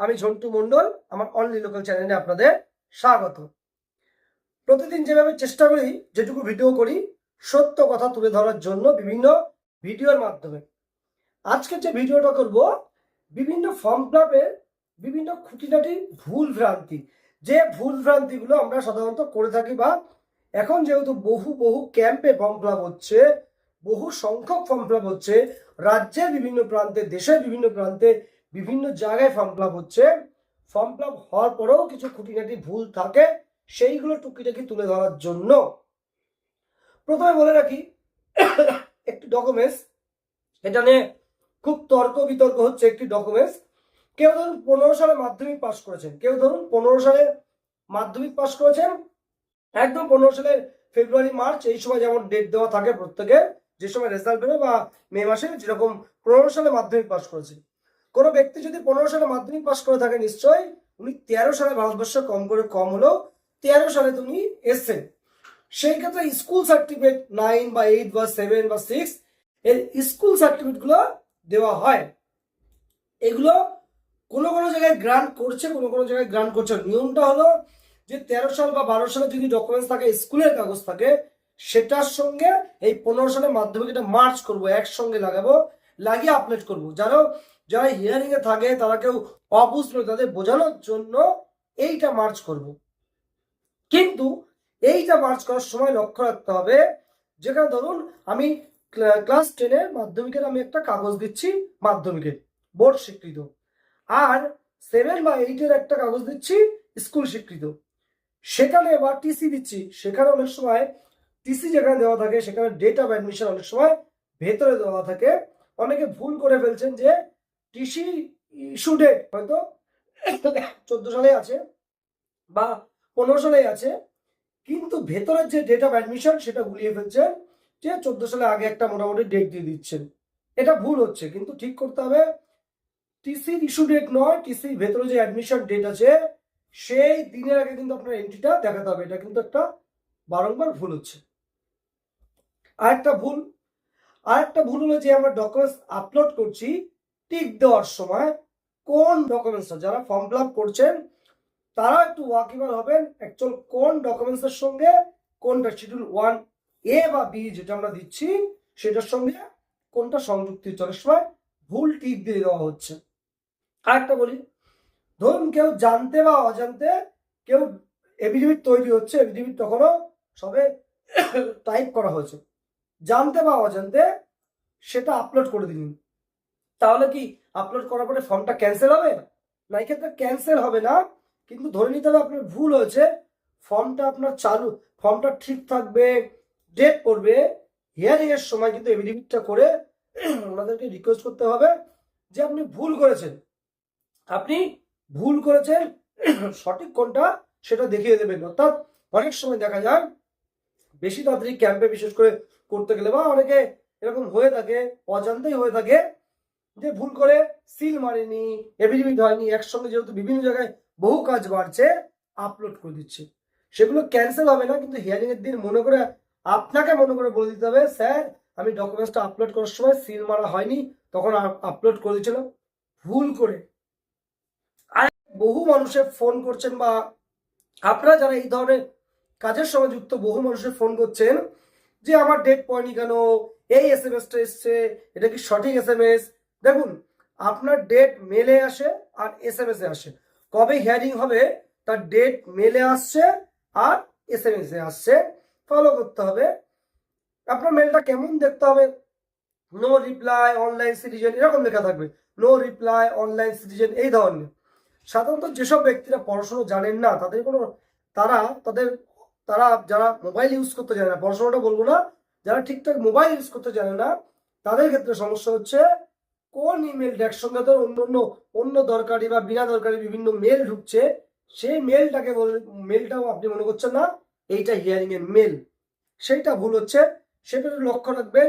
আমি ঝন্টু মণ্ডল, আমার only local চ্যানেলে আপনাদের স্বাগত। প্রতিদিন যেভাবে চেষ্টা করি, যেটুকু ভিডিও করি, সত্য কথা তুলে ধরার জন্য বিভিন্ন ভিডিওর মাধ্যমে। আজকে যে ভিডিওটা করব, বিভিন্ন ফর্ম ফিলাপের বিভিন্ন খুঁটিনাটি ভুল ভ্রান্তি। যে ভুল ভ্রান্তিগুলো আমরা সাধারণত করে থাকি বা এখন যেহেতু বহু বহু ক্যাম্পে ফর্ম ফিল হচ্ছে, বহু সংখ্যক ফর্ম ফিল হচ্ছে, রাজ্যের বিভিন্ন প্রান্তে, দেশের বিভিন্ন প্রান্তে বিভিন্ন জায়গায় ফর্ম ফিল হচ্ছে। ফর্ম ফিল হওয়ার পরেও কিছু খুঁটিনাটি ভুল থাকে, সেইগুলো টুকিটাকি তুলে ধরার জন্য। প্রথমে বলে রাখি, একটি ডকুমেন্টস এটা নিয়ে খুব তর্ক বিতর্ক হচ্ছে একটি ডকুমেন্টস কেউ ধরুন পনেরো সালে মাধ্যমিক পাস করেছেন, কেউ ধরুন পনেরো সালে মাধ্যমিক পাস করেছেন, একদম পনেরো সালের ফেব্রুয়ারি, মার্চ, এই সময় যেমন ডেট দেওয়া থাকে প্রত্যেকের, যে সময় রেজাল্ট বেরোয় বা মে মাসে যেরকম পনেরো সালে মাধ্যমিক পাস করেছে। কোনো ব্যক্তি যদি পনেরো সালে মাধ্যমিক পাশ করে থাকে, নিশ্চয়ই উনি তেরো সালে ভারতবর্ষে কম করে কম হলেও তেরো সালে তুমি এসছেন। সেই ক্ষেত্রে স্কুল সার্টিফিকেট নাইন বা এইট বা সেভেন বা সিক্স এর স্কুল সার্টিফিকেটগুলো দেওয়া হয়। এগুলো কোনো কোনো জায়গায় গ্রান্ট করছে, কোনো কোনো জায়গায় গ্রান্ট করছে নিয়মটা হলো যে তেরো সাল বা বারো সালে যদি ডকুমেন্টস থাকে স্কুলের কাগজ থাকে, সেটার সঙ্গে এই পনেরো সালে মাধ্যমিক এটা মার্চ করব, একসঙ্গে লাগাবো, লাগিয়ে আপলোড করব। যারা যারা হিয়ারিং এ থাকে, তারা কেউ অবুঝলো তাদের বোঝানোর জন্য এইটা মার্চ করব। কিন্তু এইটা মার্চ করার সময় লক্ষ্য রাখতে হবে, যেখানে ধরুন আমি ক্লাস টেনের মাধ্যমিকের আমি একটা কাগজ দিচ্ছি, মাধ্যমিকের বোর্ড স্বীকৃত। আর সেভেন বা এইটের একটা কাগজ দিচ্ছি স্কুল স্বীকৃত। সেখানে বা টিসি দিচ্ছি, সেখানে অনেক সময় টিসি যেখানে দেওয়া থাকে, সেখানে ডেট অফ অ্যাডমিশন অনেক সময় ভেতরে দেওয়া থাকে। অনেকে ভুল করে ফেলছেন যে টিসি ইস্যু ডেট হয়তো চোদ্দ সালে আছে বা পনেরো সালে আছে। কিন্তু ভেতরের যে ডেট অফ অ্যাডমিশন সেটা গুলিয়ে ফেলছেন যে চোদ্দ সালে আগে একটা মোটামুটি ডেট দিয়ে দিচ্ছেন। এটা ভুল হচ্ছে, কিন্তু ঠিক করতে হবে টিসির ইস্যু ডেট নয় টিসির ভেতরে যে অ্যাডমিশন ডেট আছে সেই দিনের আগে কিন্তু আপনার এন্ট্রিটা দেখাতে হবে। এটা কিন্তু একটা বারংবার ভুল হচ্ছে। আরেকটা ভুল আরেকটা ভুল হলো যে আমরা ডকুমেন্টস আপলোড করছি টিক দেওয়ার সময় কোন ডকুমেন্টসটা যারা ফর্ম ফিল করছেন, তারা একটু ওয়াকিবল হবেন অ্যাকচুয়াল কোন ডকুমেন্টসের সঙ্গে, কোনটা শিডিউল ওয়ান এ বা বি যেটা আমরা দিচ্ছি, সেটার সঙ্গে কোনটা সংযুক্ত হচ্ছে। সময় ভুল টিক দিয়ে দেওয়া হচ্ছে। আরেকটা বলি, ধরুন কেউ জানতে বা অজান্তে কেউ এভিডেভিট তৈরি হচ্ছে এভিডেভিট তখনও সবে টাইপ করা হয়েছে। জানতে বা অজান্তে সেটা আপলোড করে দিন। তাহলে কি আপলোড করার পরে ফর্মটা ক্যান্সেল হবে? না, এক্ষেত্রে ক্যান্সেল হবে না, কিন্তু ধরে নিতে হবে আপনার ভুল হয়েছে। ফর্মটা আপনার চালু ফর্মটা ঠিক থাকবে ডেট পড়বে হিয়ারিং এর সময় কিন্তু এভিডেভিটটা করে ওনাদেরকে রিকোয়েস্ট করতে হবে যে আপনি ভুল করেছেন। আপনি ভুল করেছেন, সঠিক কোনটা সেটা দেখিয়ে দেবেন। অর্থাৎ অনেক সময় দেখা যায়, বেশি তাড়াতাড়ি ক্যাম্পে বিশেষ করে করতে গেলে বা অনেকে এরকম হয়ে থাকে, অজান্তেই হয়ে থাকে যে ভুল করে সিল মারেনি এভিডেভিট হয়নি, একসঙ্গে যেহেতু বিভিন্ন জায়গায় বহু কাজ বাড়ছে আপলোড করে দিচ্ছে। সেগুলো ক্যান্সেল হবে না, কিন্তু হিয়ারিং এর দিন মনে করে, আপনাকে মনে করে বলে দিতে হবে, স্যার, আমি ডকুমেন্টসটা আপলোড করার সময় সিল মারা হয়নি, তখন আপলোড করে দিয়েছিল। ভুল করে। আর বহু মানুষের ফোন করছেন বা আপনারা যারা এই ধরনের কাজের সঙ্গে যুক্ত বহু মানুষের ফোন করছেন, যে আমার ডেট পয়নি কেন, এই এস এম এসটা এসছে, এটা কি সঠিক এস এম এস দেখুন, আপনার ডেট মেলে আসে আর এস এম এস আসে। কবে হিয়ারিং হবে, তার ডেট মেলে আসছে আর এস এম এস আসছে। ফলো করতে হবে। আপনার মেলটা কেমন দেখতে হবে? নো রিপ্লাই অনলাইন সিটিজেন এরকম লেখা থাকবে। নো রিপ্লাই অনলাইন সিটিজেন এই ধরনের। সাধারণত যেসব ব্যক্তিরা পড়াশোনা জানেন না, তাদের কোনো, তারা তাদের, তারা যারা মোবাইল ইউজ করতে জানে না, পড়াশোনাটা বলব না, যারা ঠিকঠাক মোবাইল ইউজ করতে জানে না, তাদের ক্ষেত্রে সমস্যা হচ্ছে কোন ইমেলটা একসঙ্গে তো অন্য অন্য অন্য দরকারি বা বিনা দরকারি বিভিন্ন মেল ঢুকছে, সেই মেলটাকে বলে মেলটাও আপনি মনে করছেন না, এইটা হিয়ারিং এর মেল সেইটা ভুল হচ্ছে, সেটা লক্ষ্য রাখবেন,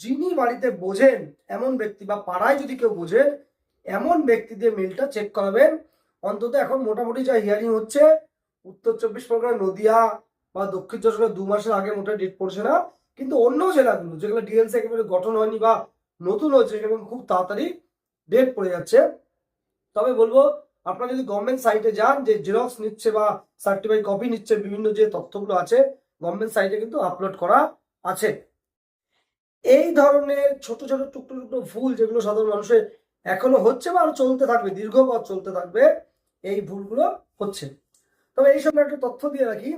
যিনি বাড়িতে বোঝেন, এমন ব্যক্তি বা পাড়ায় যদি কেউ বোঝেন এমন ব্যক্তিদের মেলটা চেক করাবেন। অন্তত এখন মোটামুটি যা হিয়ারিং হচ্ছে, উত্তর চব্বিশ পরগনা, নদিয়া বা দক্ষিণ চব্বিশ দু মাসের আগে মোটামুটি ডেট পড়ছে না। কিন্তু অন্য জেলাগুলো, যেগুলো ডিএলসি একেবারে গঠন হয়নি বা নতুন হচ্ছে সেখানে খুব তাড়াতাড়ি ডেট পড়ে যাচ্ছে। তবে বলব, আপনারা যদি গভর্নমেন্ট সাইটে যান, যে জেরক্স নিচ্ছে বা সার্টিফাইড কপি নিচ্ছে, বিভিন্ন যে তথ্যগুলো আছে গভর্নমেন্ট সাইটে কিন্তু আপলোড করা আছে। এই ধরনের ছোট ছোট, টুকরো টুকরো ভুল যেগুলো সাধারণ মানুষের এখনও হচ্ছে বা আরও চলতে থাকবে, দীর্ঘ পথ চলতে থাকবে, এই ভুলগুলো হচ্ছে। তবে এই সময় একটা তথ্য দিয়ে রাখি।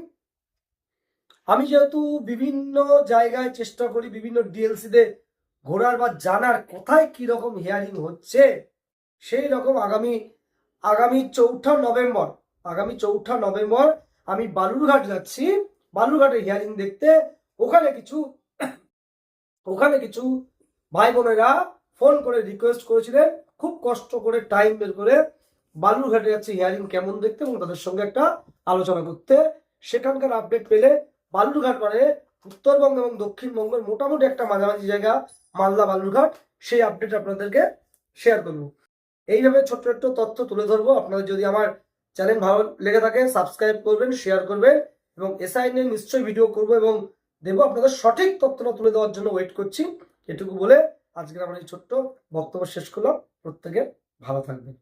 আমি যেহেতু বিভিন্ন জায়গায় চেষ্টা করি বিভিন্ন ডিএলসি তে ঘোরার বা জানার কোথায় কি রকম হিয়ারিং হচ্ছে, সেই রকম আগামী আগামী চৌঠা নভেম্বর, আগামী চৌঠা নভেম্বর আমি বালুরঘাট যাচ্ছি। বালুরঘাটের হিয়ারিং দেখতে ওখানে কিছু ওখানে কিছু ভাই বোনেরা ফোন করে রিকোয়েস্ট করেছিলেন, খুব কষ্ট করে টাইম বের করে বালুরঘাটে যাচ্ছে হিয়ারিং কেমন দেখতে এবং তাদের সঙ্গে একটা আলোচনা করতে। সেখানকার আপডেট পেলে বালুরঘাট মানে উত্তরবঙ্গ এবং দক্ষিণবঙ্গের মোটামুটি একটা মাঝামাঝি জায়গা মালদা বালুরঘাট, সেই আপডেট আপনাদেরকে শেয়ার করব। এইভাবে ছোট্ট ছোট্ট তথ্য তুলে ধরবো। আপনাদের যদি আমার চ্যানেল ভালো লেগে থাকে সাবস্ক্রাইব করবেন শেয়ার করবেন এবং এসআই নিয়ে নিশ্চয়ই ভিডিও করব এবং দেবো। আপনাদের সঠিক তথ্যটা তুলে দেওয়ার জন্য ওয়েট করছি। এটুকু বলে আজকের আমার এই ছোট্ট বক্তব্য শেষ করলাম। প্রত্যেকে ভালো থাকবেন।